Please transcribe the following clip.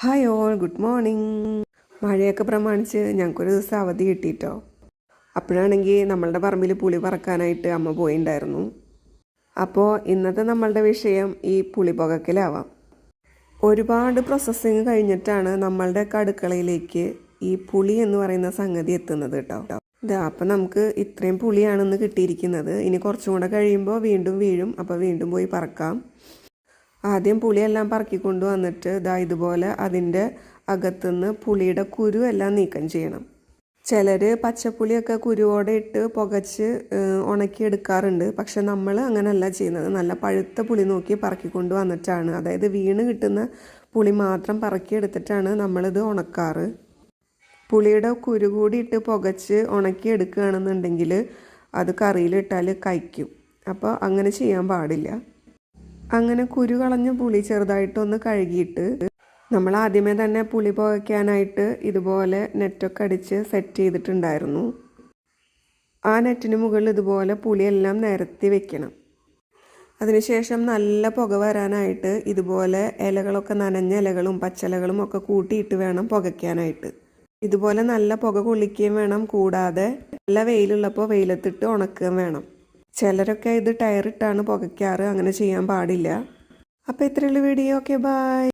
Hi all good morning മഴയൊക്കെ പ്രമാണിച്ച് ഞങ്ങൾക്കൊരു ദിവസം അവധി കിട്ടിയിട്ടോ? അപ്പോഴാണെങ്കിൽ നമ്മളുടെ പറമ്പിൽ പുളി പറക്കാനായിട്ട് അമ്മ പോയിണ്ടായിരുന്നു. അപ്പോൾ ഇന്നത്തെ നമ്മളുടെ വിഷയം ഈ പുളി പുകക്കലാവാം. ഒരുപാട് പ്രോസസ്സിങ് കഴിഞ്ഞിട്ടാണ് നമ്മളുടെ കടുക്കളയിലേക്ക് ഈ പുളി എന്ന് പറയുന്ന സംഗതി എത്തുന്നത് കേട്ടോ. ഇതാ അപ്പം നമുക്ക് ഇത്രയും പുളിയാണെന്ന് കിട്ടിയിരിക്കുന്നത്. ഇനി കുറച്ചും കൂടെ കഴിയുമ്പോൾ വീണ്ടും വീഴും. അപ്പോൾ വീണ്ടും പോയി പറക്കാം. ആദ്യം പുളിയെല്ലാം പറക്കിക്കൊണ്ട് വന്നിട്ട് ഇതാ ഇതുപോലെ അതിന്റെ അകത്തുനിന്ന് പുളിയുടെ കുരു എല്ലാം നീക്കം ചെയ്യണം. ചിലർ പച്ചപ്പുളിയൊക്കെ കുരുവോടെ ഇട്ട് പുകച്ച് ഉണക്കിയെടുക്കാറുണ്ട് പക്ഷെ നമ്മൾ അങ്ങനെയല്ല ചെയ്യുന്നത്. നല്ല പഴുത്ത പുളി നോക്കി പറക്കിക്കൊണ്ട് വന്നിട്ടാണ്. അതായത് വീണ് കിട്ടുന്ന പുളി മാത്രം പറക്കിയെടുത്തിട്ടാണ് നമ്മളിത് ഉണക്കാറ്. പുളിയുടെ കുരു കൂടി ഇട്ട് പുകച്ച് ഉണക്കിയെടുക്കുകയാണെന്നുണ്ടെങ്കിൽ അത് കറിയിലിട്ടാൽ കഴിക്കും. അപ്പോൾ അങ്ങനെ ചെയ്യാൻ പാടില്ല. അങ്ങനെ കുരു കളഞ്ഞ പുളി ചെറുതായിട്ടൊന്ന് കഴുകിയിട്ട് നമ്മൾ ആദ്യമേ തന്നെ പുളി പുകയ്ക്കാനായിട്ട് ഇതുപോലെ നെറ്റൊക്കെ അടിച്ച് സെറ്റ് ചെയ്തിട്ടുണ്ടായിരുന്നു. ആ നെറ്റിന് മുകളിൽ ഇതുപോലെ പുളിയെല്ലാം നിരത്തി വെക്കണം. അതിനുശേഷം നല്ല പുക വരാനായിട്ട് ഇതുപോലെ ഇലകളൊക്കെ നനഞ്ഞ ഇലകളും പച്ചിലകളും ഒക്കെ കൂട്ടിയിട്ട് വേണം പുകയ്ക്കാനായിട്ട്. ഇതുപോലെ നല്ല പുക കൊള്ളിക്കുകയും വേണം. കൂടാതെ നല്ല വെയിലുള്ളപ്പോൾ വെയിലത്തിട്ട് ഉണക്കുകയും വേണം. ചിലരൊക്കെ ഇത് ടയറിട്ടാണ് പുകയ്ക്കാറ് അങ്ങനെ ചെയ്യാൻ പാടില്ല. അപ്പോൾ ഇത്രയുള്ള വീഡിയോ ഓക്കെ ബൈ